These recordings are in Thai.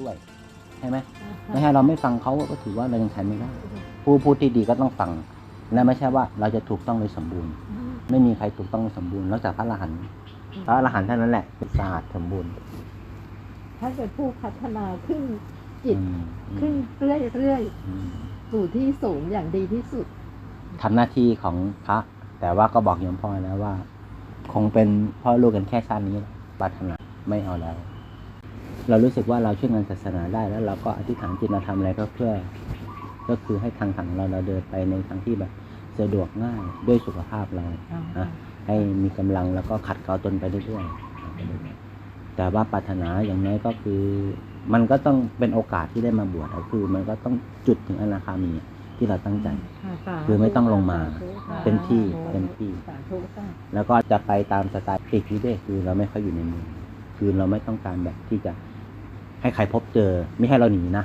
ด้วยใช่ไหมไม่ให้เราไม่ฟังเขาก็ถือว่าเรายังใช้ไม่ได้ ผู้พูดที่ดีก็ต้องฟัง และไม่ใช่ว่าเราจะถูกต้องโดยสมบูรณ์ ไม่มีใครถูกต้องโดยสมบูรณ์นอกจากพระอรหันต์พระอรหันต์เท่านั้นแหละเป็นสะอาดสมบูรณ์ท่านเป็นผู้พัฒนาขึ้นจิตอืมขึ้นเรื่อยเรื่อยอืมๆสู่ที่สูงอย่างดีที่สุดทำหน้าที่ของพระ แต่ว่าก็บอกโยมพ่อแล้วว่า คงเป็นพ่อลูกกันแค่ชาตินี้ปรารถนาไม่เอาแล้ว เรารู้สึกว่าเราช่วยงานศาสนาได้แล้วเราก็อธิษฐานจิตเราทำอะไรก็เพื่อ ก็คือให้ทางทางเราเราเดินไปในทางที่แบบสะดวกง่ายด้วยสุขภาพเรานะให้มีกำลังแล้วก็ขัดเกลาตนไปเรื่อยๆไปเรื่อยๆแต่ว่าปรารถนาอย่างน้อยก็คือ มันก็ต้องเป็นโอกาสที่ได้มาบวชก็คือ มันก็ต้องจุดถึงอนาคามีที่เราตั้งใจ คือไม่ต้องลงมาเต็มที่เต็มที่สาธุค่ะแล้วก็จะไปตามสไตล์ปีกวิเวกคือเราไม่ค่อยอยู่ในเมืองคือเราไม่ต้องการแบบที่จะ ให้ใครพบเจอ ไม่ให้เราหนีนะ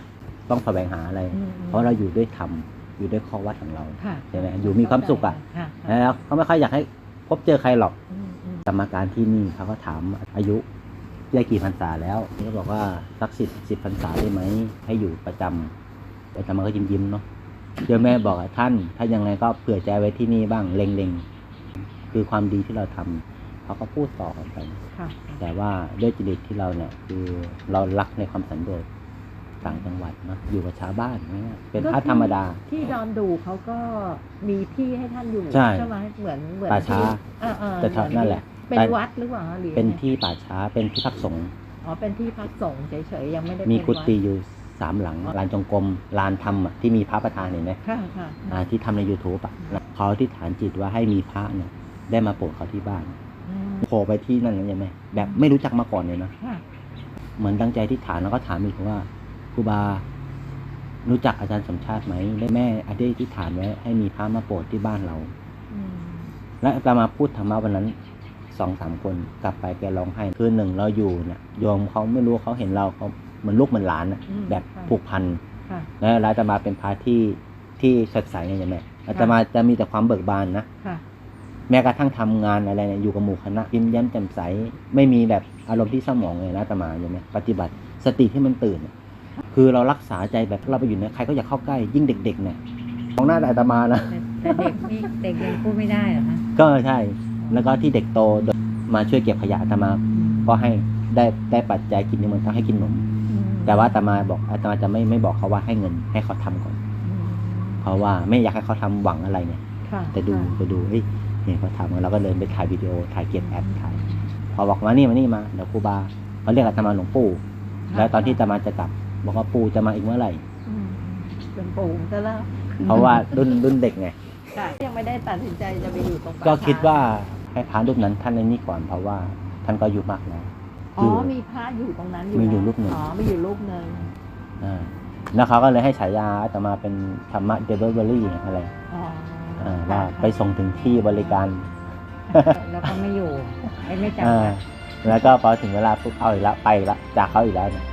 ต้องแสวงหาอะไร เพราะเราอยู่ด้วยธรรมอยู่ด้วยข้อวัดของเราค่ะใช่ไหมอยู่มีความสุขอะค่ะแล้วเขาไม่ค่อยอยากให้พบเจอใครหรอกอืมอืมกรรมการที่นี่เขาก็ถามอายุได้กี่พรรษาแล้วเขาบอกว่าสักสิบสิบพรรษาได้ไหมให้อยู่ประจำแต่ธรรมาก็ยิ้มยิ้มๆเนาะเดี๋ยวแม่บอกอะท่าน ถ้ายังไงก็เผื่อใจไว้ที่นี่บ้างเล็งๆคือความดีที่เราทำ เขาก็พูดต่อกันไปค่ะแต่ว่าด้วยจริตที่เราเนี่ย คือเรารักในความสันโดษต่างจังหวัดเนาะอยู่กับชาวบ้านเนี่ยเป็นพระธรรมดา ที่ดอนดูเขาก็มีที่ให้ท่านอยู่ใช่ไหมเหมือนเหมือนป่าช้าที่เออเออแต่เท่านั่นแหละ เป็นแต่วัดหรือเปล่าหรือเป็นยังไงที่ป่าช้าเป็นที่พักสงฆ์อ๋อเป็นที่พักสงฆ์เฉยๆยังไม่ได้มีเป็นกุวัดฏิอยู่สามหลังลานจงกรมลานธรรมอะที่มีพระประธานเห็นไหมค่ะค่ะอ่าที่ทำใน YouTube อะเขาที่ฐานจิตว่าให้มีพระเนี่ยได้มาโปรดเขาที่บ้าน อืมโผล่ไปที่นั่นเลยใช่ไหมแบบไม่รู้จักมาก่อนเลยนะค่ะเหมือนตั้งใจที่ฐานแล้วก็ถามอีกว่าครูบารู้จักอาจารย์สมชาติไหมได้แม่อธิษฐานไว้ให้มีพระมาโปรดที่บ้านเราอืมและอาตมาพูดธรรมะวันนั้นสองสามคนกลับไปแกร้องไห้คือหนึ่งเราอยู่เนี่ยโยมเขาไม่รู้เขาเห็นเราเขาเหมือนลูกเหมือนหลานอะอืมแบบค่ะผูกพันค่ะแล้วอาตมาเป็นพระที่ที่สดใสไงใช่ไหมอาตมาจะมีแต่ความเบิกบานนะค่ะ แม้กระทั่งทำงานอะไรเนี่ยอยู่กับหมู่คณะยิ้มแย้มแจ่มใส ไม่มีแบบอารมณ์ที่เศร้าหมองเลยนะอาตมาใช่ไหมปฏิบัติสติที่มันตื่นอะคือเรารักษาใจแบบเราไปอยู่ในใครก็อยากเข้าใกล้ยิ่งเด็กๆเนี่ยมองหน้าอาตมานะแต่เด็กนี่เด็กยังพูดไม่ได้เหรอคะก็ใช่ แล้วก็ที่เด็กโตมาช่วยเก็บขยะอาตมา ก็ให้ได้ได้ปัจจัยกินนี่มันต้องให้กินนมอืมแต่ว่าอาตมาบอกอาตมาจะไม่ไม่บอกเขาว่าให้เงินให้เขาทำก่อนอืมเพราะว่าไม่อยากให้เขาทำหวังอะไรเนี่ยค่ะแต่ดูค่ะไปดูเฮ้ย เห็นเขาทำเราก็เดินไปถ่ายวิดีโอถ่ายเก็บแอปถ่ายพอบอกมานี่มานี่มาเดี๋ยวครูบาเขาเรียกอาตมาหลวงปู่แล้วตอนที่อาตมาจะกลับ บอกว่าปู่จะมาอีกเมื่อไหร่อืมเป็นปู่ซะแล้วเพราะว่ารุ่นรุ่นเด็กไงค่ะยังไม่ได้ตัดสินใจจะไปอยู่ตรงป่ก็ช้คิดว่าให้พระรูปนั้นท่านในนี้ก่อนเพราะว่าท่านก็อายุมากแล้วอ๋อมีพระอยู่ตรงนั้นอยู่มีอยู่แล้วรูปหนึ่งอ๋อมีอยู่รูปหนึ่งอ่าแล้วเขาก็เลยให้ฉายาอาตมาเป็นธรรมะเดลิเวอรี่อะไรอ๋อ อ่าว่าไปส่งถึงที่บริการ แล้วก็ไม่อยู่ ไม่ไม่จำอ่ากัดแล้วก็พอถึงเวลาปุ๊บเอาอีกแล้วไปอีกแล้วจากเขาอีกแล้วเนี่ย